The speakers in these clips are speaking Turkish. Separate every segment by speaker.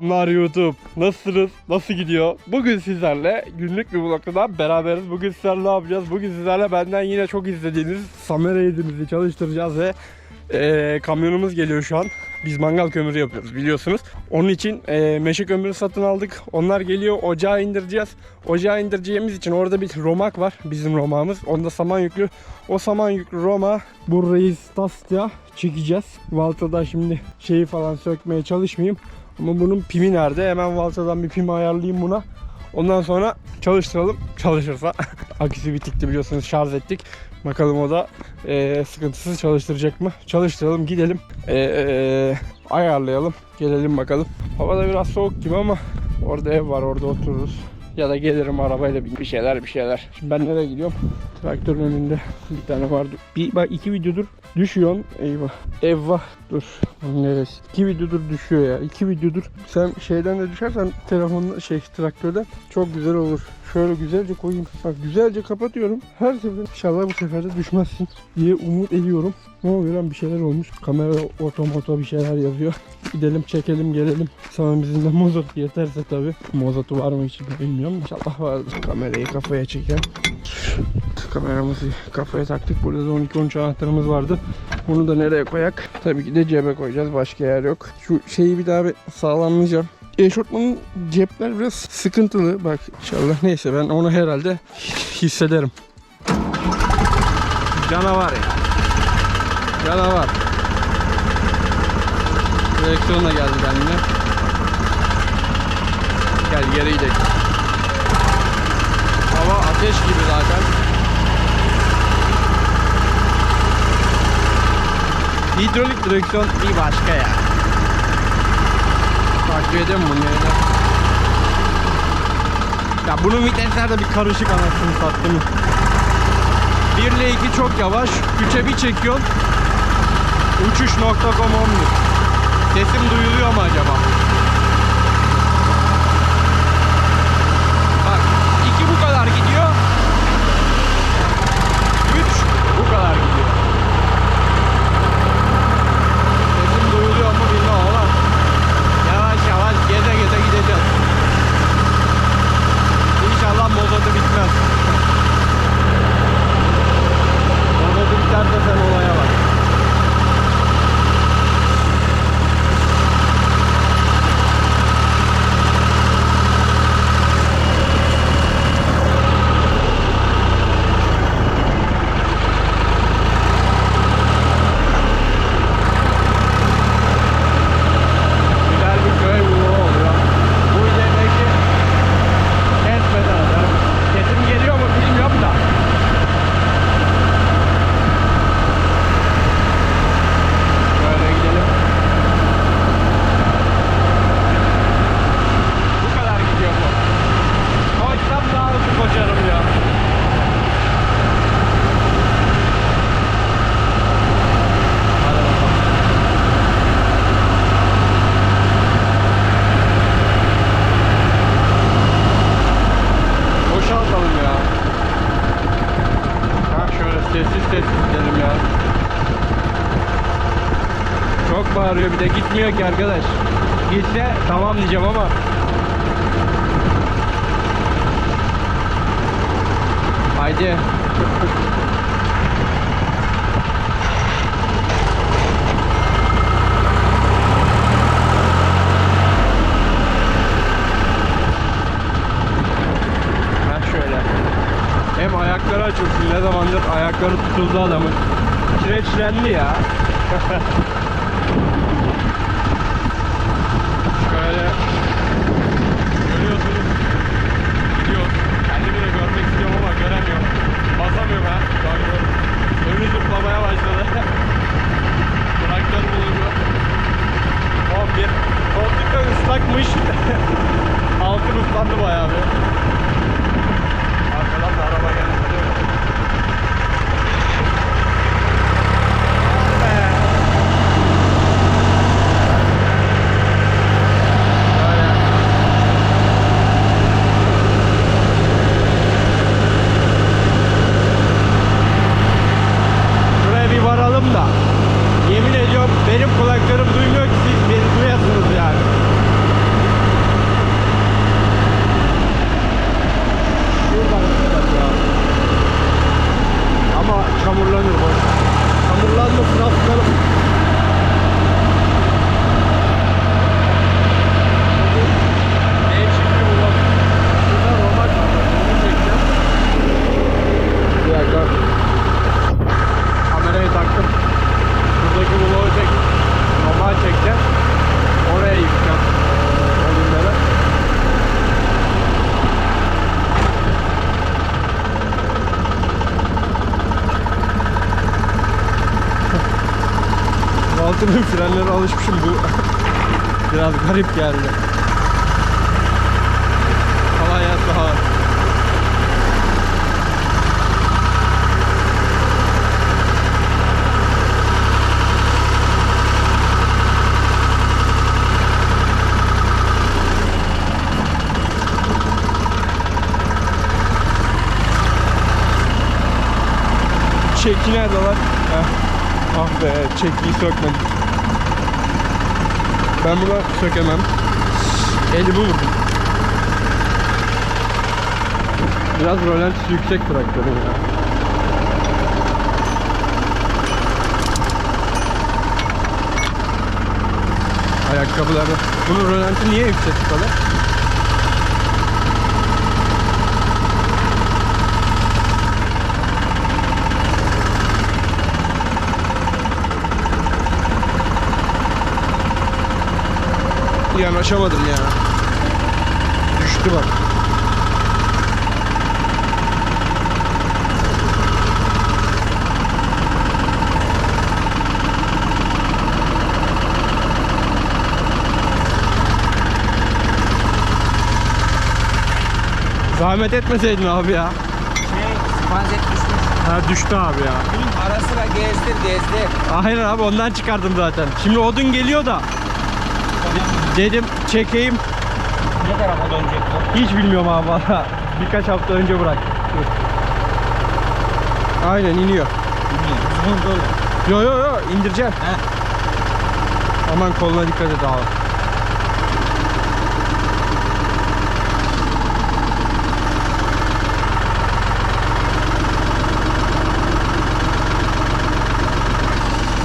Speaker 1: Selamlar YouTube. Nasılsınız? Nasıl gidiyor? Bugün sizlerle günlük bir vlogda daha beraberiz. Bugün sizlerle ne yapacağız? Bugün sizlerle benden yine çok izlediğiniz Samer Eğitimimizi çalıştıracağız ve eee, kamyonumuz geliyor şu an. Biz mangal kömürü yapıyoruz biliyorsunuz. Onun için eee, meşe kömürü satın aldık. Onlar geliyor ocağa indireceğiz. Ocağa indireceğimiz için orada bir romak var. Bizim romağımız. Onda saman yüklü. O saman yüklü roma burayı Stasya çekeceğiz. Valtada şimdi şeyi falan sökmeye çalışmayayım. Ama bunun pimi nerede? Hemen Valta'dan bir pimi ayarlayayım buna. Ondan sonra çalıştıralım. Çalışırsa. Aküsü bitikti biliyorsunuz şarj ettik. Bakalım o da eee, sıkıntısız çalıştıracak mı? Çalıştıralım gidelim. Eee, ayarlayalım. Gelelim bakalım. Hava da biraz soğuk gibi ama orada ev var orada otururuz. Ya da gelirim arabayla bir şeyler bir şeyler. Şimdi ben nereye gidiyorum? Traktörün önünde bir tane vardı. Bir, iki videodur düşüyorsun. Eyvah. Eyvah. Dur. Neresi? İki videodur düşüyor ya. İki videodur. Sen şeyden de düşersen telefonla şey traktörden çok güzel olur. Şöyle güzelce koyayım. Bak güzelce kapatıyorum. Her seferinde inşallah bu sefer de düşmezsin diye umut ediyorum. Ne oluyor lan bir şeyler olmuş. Kamera otomoto bir şeyler yazıyor. Gidelim çekelim gelelim. Sana bizim de mozot yeterse tabi. Mozotu var mı hiç bilmiyorum. İnşallah vardır. Kamerayı kafaya çeken. Kameramızı kafaya taktık. Burada da 12-13 anahtarımız vardı. Bunu da nereye koyak? Tabii ki de cebe koyacağız. Başka yer yok. Şu şeyi bir daha bir sağlamlayacağım. Eşortmanın cepler biraz sıkıntılı. Bak inşallah neyse ben onu herhalde hissederim. Canavar ya. Canavar. Direksiyon da geldi benimle. Gel geri gidelim. Hava ateş gibi zaten. Hidrolik direksiyon bir başka ya. Edeyim mi bunu yine? Ya bunun vitesler bir karışık anasını sattım. 1 ile 2 çok yavaş. 3'e bir çekiyorsun. Uçuş.com olmuyor. Sesim duyuluyor mu acaba? Bak 2 bu kadar gidiyor. 3 bu kadar gidiyor. Sesim duyuluyor mu bilmem ama yavaş yavaş geze geze gideceğiz. İnşallah mozotu bitmez. Mozotu biterse sen olaya bak. Güzel bir köy vlogu oluyor. Bu ilerideki kesmeden ederim. Sesim geliyor mu bilmiyorum da. Böyle gidelim. Bu kadar gidiyor bu. Koşsam daha hızlı koşarım ya. Hadi bakalım. Boşaltalım ya. Ha şöyle sessiz sessiz gidelim ya. Çok bağırıyor bir de gitmiyor ki arkadaş. Gitse tamam diyeceğim ama. Haydi. Ha şöyle. Hem ayakları açılsın ne zamandır ayakları tutuldu adamın. Kireçlendi ya. şöyle. Görüyorsunuz. Gidiyor. Kendimi de görmek istiyorum ama göremiyorum. Basamıyorum ha. Bak gör. Önü zıplamaya başladı. Traktör bulunuyor. 11. Koltuk da ıslakmış. Altın ıslandı bayağı bir. Arkadan da araba geldi. Be. Böyle. Şuraya bir varalım da. Yemin ediyorum benim kulaklarım duymuyor ki siz beni duyasınız yani. Motorun frenlere alışmışım bu. Biraz garip geldi. Kolay gelsin abi. Çeki nerede lan? Ah be çekiyi sökmedim. Ben bunu sökemem. Elimi vurdum. Biraz rölantisi yüksek traktörüm ya. Ayakkabıları. Bunun rölanti niye yüksek bu kadar? Yanaşamadım ya. Düştü bak. Zahmet etmeseydin abi ya.
Speaker 2: Şey, spanzet düşmüş.
Speaker 1: Ha düştü abi ya.
Speaker 2: Ara sıra gezdir gezdir.
Speaker 1: Aynen abi ondan çıkardım zaten. Şimdi odun geliyor da. Dedim çekeyim.
Speaker 2: Ne tarafa dönecek bu?
Speaker 1: Hiç bilmiyorum abi valla. Birkaç hafta önce bırak. Aynen iniyor.
Speaker 2: Bunu böyle.
Speaker 1: Yo yo yo indireceksin.
Speaker 2: He.
Speaker 1: Aman koluna dikkat et abi.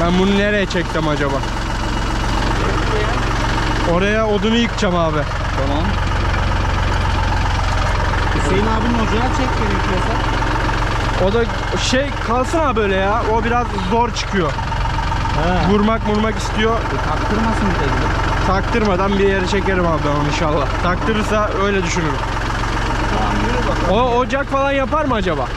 Speaker 1: Ben bunu nereye çeksem acaba? Oraya odunu yıkacağım abi.
Speaker 2: Tamam. Hüseyin abinin ocağı çek gerekiyorsa.
Speaker 1: O da şey kalsın abi böyle ya. O biraz zor çıkıyor.
Speaker 2: He.
Speaker 1: Vurmak vurmak istiyor.
Speaker 2: Taktırmasın bir de gibi.
Speaker 1: Taktırmadan bir yere çekerim abi ben onu inşallah. Taktırırsa öyle düşünürüm.
Speaker 2: Tamam yürü bakalım.
Speaker 1: O ocak falan yapar mı acaba?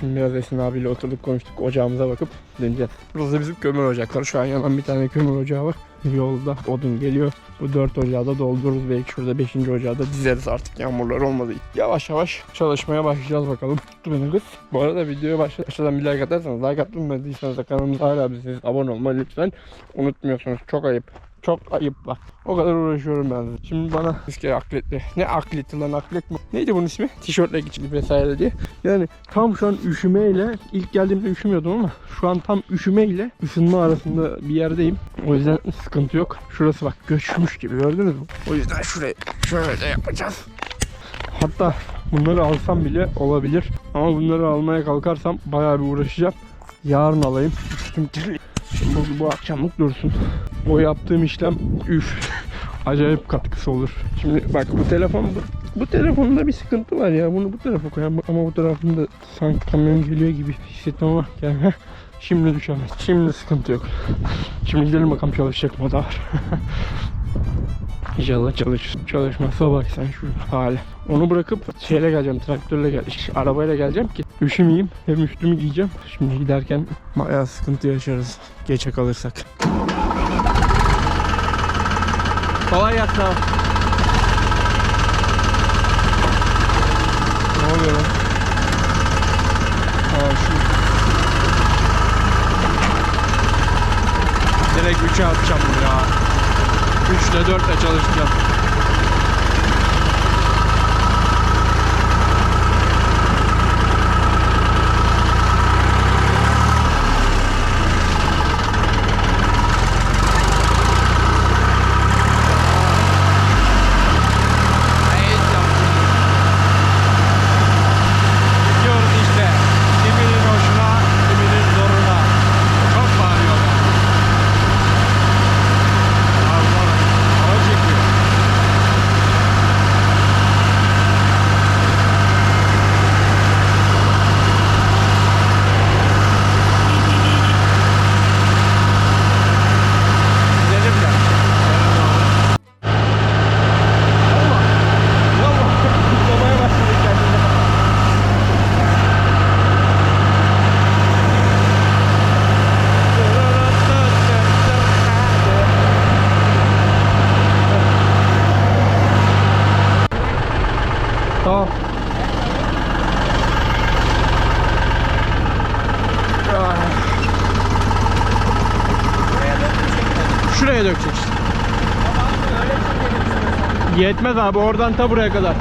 Speaker 1: Şimdi biraz Esin abiyle oturduk konuştuk ocağımıza bakıp döneceğiz. Burası bizim kömür ocakları. Şu an yanan bir tane kömür ocağı var. Yolda odun geliyor. Bu dört ocağı da doldururuz. Belki şurada beşinci ocağı da dizeriz artık yağmurlar olmadı. Yavaş yavaş çalışmaya başlayacağız bakalım. Tuttu beni kız. Bu arada videoya başlamadan bir like atarsanız like atmadıysanız da kanalımıza hala abone olmayı lütfen unutmuyorsunuz. Çok ayıp. Çok ayıp bak. O kadar uğraşıyorum ben. Şimdi bana iske akletli. Ne akleti lan aklet mi? Neydi bunun ismi? Tişörtle geçildi vesaire diye. Yani tam şu an üşümeyle ilk geldiğimde üşümüyordum ama şu an tam üşümeyle ısınma arasında bir yerdeyim. O yüzden sıkıntı yok. Şurası bak göçmüş gibi gördünüz mü? O yüzden şurayı şöyle yapacağız. Hatta bunları alsam bile olabilir. Ama bunları almaya kalkarsam bayağı bir uğraşacağım. Yarın alayım. Üstüm kirli. Şimdi bu, bu akşamlık dursun. O yaptığım işlem üf. Acayip katkısı olur. Şimdi bak bu telefon bu, bu telefonda bir sıkıntı var ya. Bunu bu tarafa koyalım ama bu tarafında sanki kamyon geliyor gibi hissettim ama yani şimdi düşemez. Şimdi sıkıntı yok. Şimdi gidelim bakalım çalışacak mı o da var. İnşallah çalışır. Çalışmazsa bak sen şu hale. Onu bırakıp şeyle geleceğim, traktörle gel, arabayla geleceğim ki üşümeyeyim. Hem üstümü giyeceğim. Şimdi giderken bayağı sıkıntı yaşarız. Geçe kalırsak. Kolay gelsin. Ne oluyor lan? Ha şu. Direkt 3'e atacağım bunu ya. 3 ile 4 ile çalışacağım. Tamam. Şuraya dökecek işte. Yetmez abi oradan ta buraya kadar.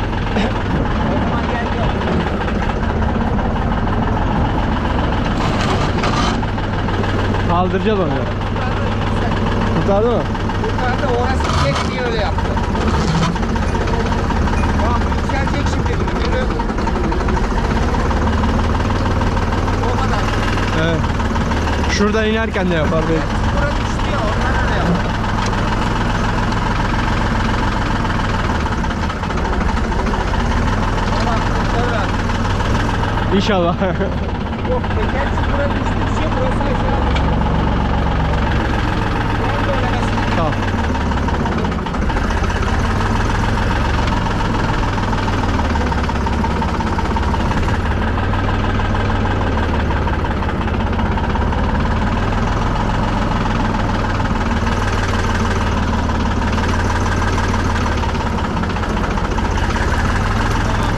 Speaker 1: Kaldıracağız onu. Kurtardı mı?
Speaker 2: Kurtardı orası tek diye.
Speaker 1: Şuradan inerken de yapar belki.
Speaker 2: Düştü.
Speaker 1: İnşallah.
Speaker 2: Yok teker çukura düştükçe burası aşağı düştü. Ben böyle mesela.
Speaker 1: tamam.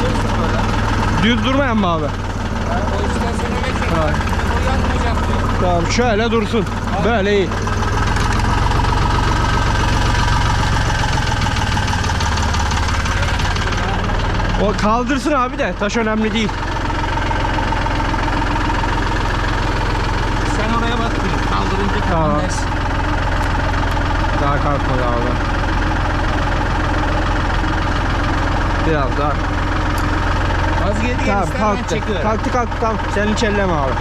Speaker 2: Dursun böyle.
Speaker 1: Düz durmayan mı abi?
Speaker 2: Yani o yüzden söylemek için. Yatmayacak diyor.
Speaker 1: Tamam şöyle dursun. Böyle iyi. O kaldırsın abi de taş önemli değil.
Speaker 2: Sen oraya bak. Kaldırınca
Speaker 1: Tamam.
Speaker 2: tamam.
Speaker 1: Daha kalkmadı abi. Biraz daha.
Speaker 2: Az geri gel
Speaker 1: Tamam
Speaker 2: ister ben
Speaker 1: kalktı.
Speaker 2: çekiyorum.
Speaker 1: Kalktı kalktı tamam. Sen hiç elleme abi.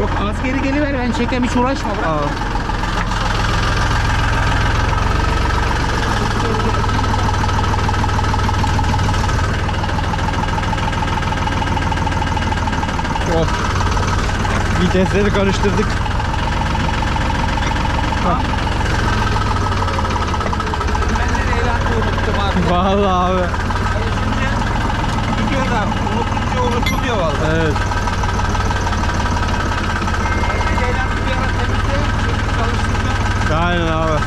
Speaker 2: Yok az geri geliver ben çekem hiç uğraşma bırak.
Speaker 1: Tamam. Oh. Vitesleri karıştırdık.
Speaker 2: Ben de Leylan'ı unuttum abi.
Speaker 1: Vallahi abi.
Speaker 2: Şimdi gidiyor da unutunca unutuluyor valla.
Speaker 1: Evet.
Speaker 2: Ben de Leylan'ı bir ara temizleyip çekip çalıştıracağım.
Speaker 1: Aynen abi.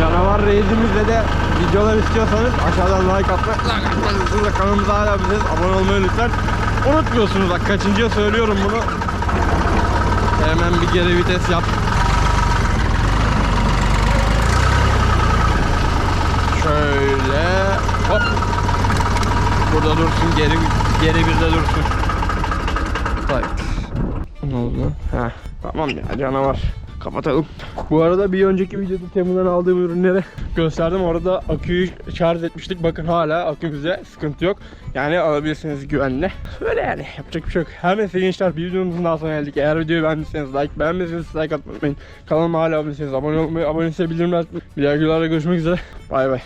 Speaker 1: Canavar reisimizle de videolar istiyorsanız aşağıdan like atmayı, like atmayı unutmayın. kanalımıza hala bize abone olmayı lütfen unutmuyorsunuz bak kaçıncıya söylüyorum bunu. Hemen bir geri vites yap. Şöyle hop. Burada dursun geri geri bir de dursun. Tak. Ne oldu? Ha tamam ya canavar. Kapatalım. Bu arada bir önceki videoda Temu'dan aldığım ürünleri gösterdim. Orada aküyü şarj etmiştik. Bakın hala akümüzde sıkıntı yok. Yani alabilirsiniz güvenle. Böyle yani yapacak bir şey yok. Her neyse gençler bir videomuzun daha sonuna geldik. Eğer videoyu beğendiyseniz like, beğenmediyseniz like atmayı unutmayın. Kanalıma hala abone değilseniz abone olmayı, abone değilseniz bildirimler açmayı. Bir dahaki videolarda görüşmek üzere. Bay bay.